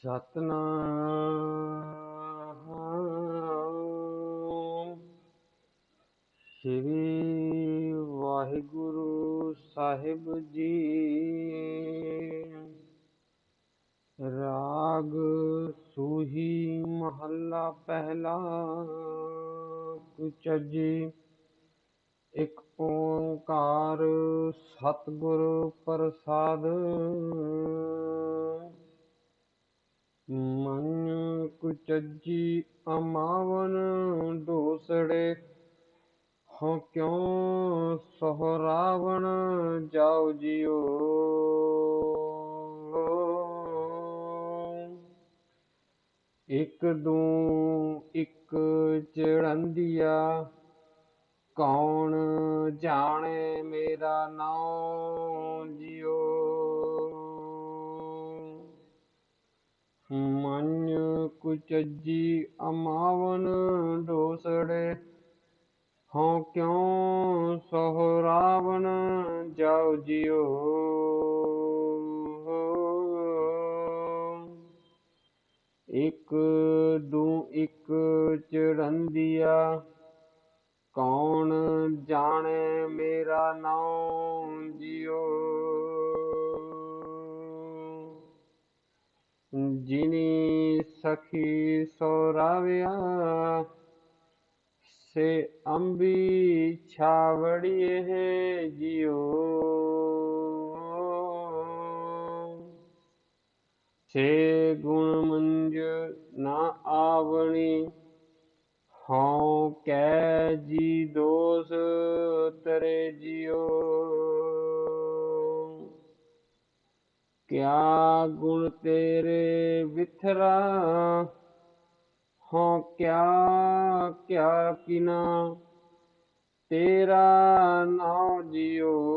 ਸਤਨਾਮ। ਸ੍ਰੀ ਵਾਹਿਗੁਰੂ ਸਾਹਿਬ ਜੀ। ਰਾਗ ਸੂਹੀ ਮਹੱਲਾ ਪਹਿਲਾ ਕੁਚਜੀ ਇੱਕ ਓੰਕਾਰ ਸਤਿਗੁਰ ਪ੍ਰਸਾਦ। ਮਨ ਕੁਚਜੀ ਅਮਾਵਨ ਦੋਸੜੇ, ਹਉ ਕਿਉ ਸਹਰਾਵਣ ਜਾਉ ਜਿਉ? ਇਕ ਦੂ ਇਕ ਚੜੰਦੀਆ, ਕੌਣ ਜਾਣੇ ਮੇਰਾ ਨਾਉ ਜਿਉ? ਮਨ ਕੁਚਜੀ ਅਮਾਵਨ ਢੋਸੜੇ ਹਉ ਕਿਉ ਸਹਰਾਵਣ ਜਾਉ ਜਿਉ। ਇਕ ਦੂ ਇਕ ਜਿਨੀ ਸਖੀ ਸੋਰਾਵਿਆ, ਸੇ ਅੰਬੀ ਛਾਵੜੀਏ ਹੈ ਜਿਉ। ਸੇ ਗੁਣ ਮੰਜ ਨਾ ਆਵਣੀ, ਹਉ ਕੈ ਜੀ ਦੋਸ ਤਰੇ ਜਿਉ। ਕਿਆ ਗੁਣ ਤੇਰੇ ਵਿਥਰਾ? ਹਉ ਕਿਆ ਕਿਆ ਕਿਨਾ? ਤੇਰਾ ਨਾਉ ਜਿਉ।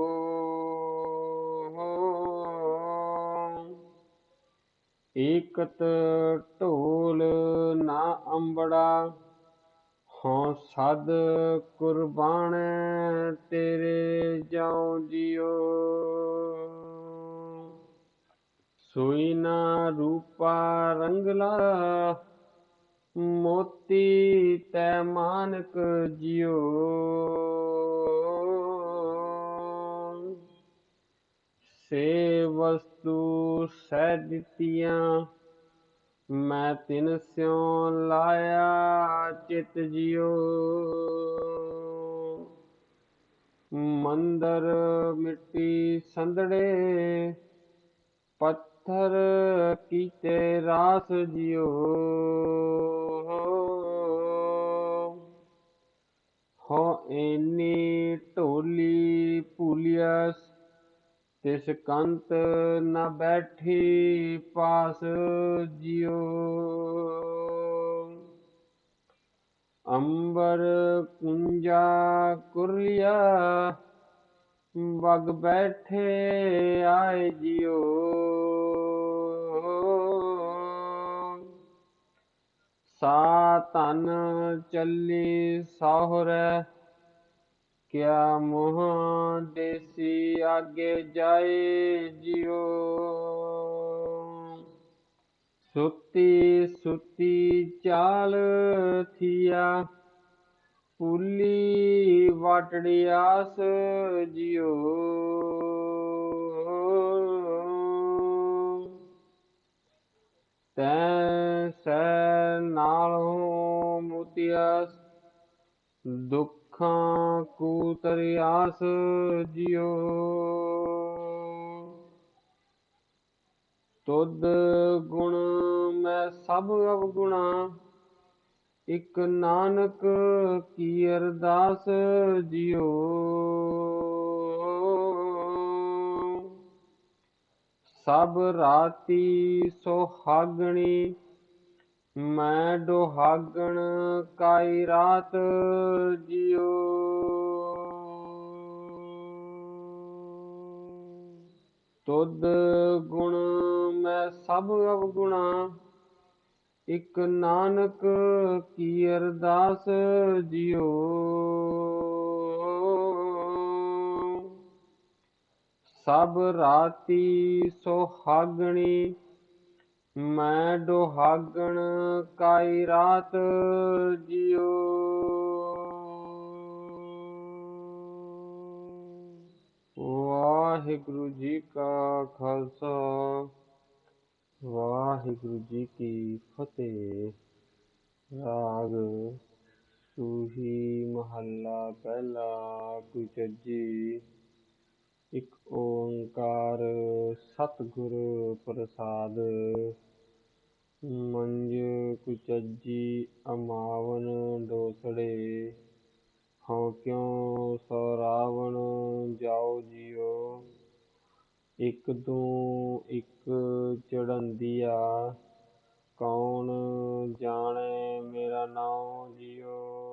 ਏਕਤ ਢੋਲ ਨਾ ਅੰਬੜਾ। ਹਉ ਸਦ ਕੁਰਬਾਨ ਤੇਰੇ ਜਾਉ ਜਿਉ। ਸੋਈ ਨਾ ਰੂਪਾ ਰੰਗਲਾ, ਮੋਤੀ ਤੈ ਮਾਨਕ ਜਿਉ। ਸੇ ਵਸਤੂ ਸਹਿ ਦਿੱਤੀਆਂ, ਮੈਂ ਤਿਨ ਸਿਉ ਲਾਇਆ ਚਿਤ ਜਿਉ। ਮੰਦਰ ਮਿੱਟੀ ਸੰਦੜੇ ਪੱਥਰ ਕੀਤੇ ਰਾਸ ਜਿਉ। ਹੋ ਏਨੀ ਢੋਲੀ ਭੂਲਿਆਸ, ਤਿਸ ਕੰਤ ਨ ਬੈਠੀ ਪਾਸ ਜਿਉ। ਅੰਬਰ ਕੁੰਜਾ ਕੁਰਲੀਆ, ਵਗ ਬੈਠੇ ਆਏ ਜਿਉ। ਸਾ ਚੱਲੀ ਸਾਹੁਰੈ, ਕਿਆ ਮੋਹ ਦੇਸੀ ਆਗੇ ਜਾਏ ਜਿਉ। ਸੁਤੀ ਸੁਤੀ ਚਾਲ ਥੀਆ ਪੁੱਲੀ ਵਾਟੜੀ ਆਸ ਜਿਉ। ਤੈ ਸੈ ਦੁੱਖਾਂ ਕੂ ਤਰਿਆਸ ਜਿਉ। ਤੁਧ ਗੁਣ ਮੈਂ ਸਭ ਅਵਗੁਣਾ, ਇਕ ਨਾਨਕ ਕੀ ਅਰਦਾਸ ਜਿਉ। ਸਭ ਰਾਤੀ ਸੁਹਾਗਣੀ ਮੈਂ ਡੋਹਾਗਣ ਕਾਈ ਰਾਤ ਜਿਉ। ਤੁਧ ਗੁਣ ਮੈਂ ਸਭ ਅਵਗੁਣਾ। ਇਕ ਨਾਨਕ ਕੀ ਅਰਦਾਸ ਜਿਉ। ਸਭ ਰਾਤੀ ਸੁਹਾਗਣੀ ਮੈਂ ਡੋਹਾਗਣ ਕਾਈ ਰਾਤ ਜਿਉ। ਵਾਹਿਗੁਰੂ ਜੀ ਕਾ ਖਾਲਸਾ, ਵਾਹਿਗੁਰੂ ਜੀ ਕੀ ਫਤਿਹ। ਰਾਗ ਸੂਹੀ ਮਹੱਲਾ ਪਹਿਲਾ ਕੁਚਜੀ ਇੱਕ ਓਂਕਾਰ ਸਤਿਗੁਰ ਪ੍ਰਸਾਦ, ਮੰਜ ਕੁਚਜੀ ਅਮਾਵਨ ਡੋਸੜੇ, ਹਉ ਕਿਉ ਰਾਵਣ ਜਾਓ ਜਿਉ ਇਕ ਦੂ ਇਕ ਚੜੰਦੀਆ, ਕੌਣ ਜਾਣੇ ਮੇਰਾ ਨਾਉ ਜਿਉ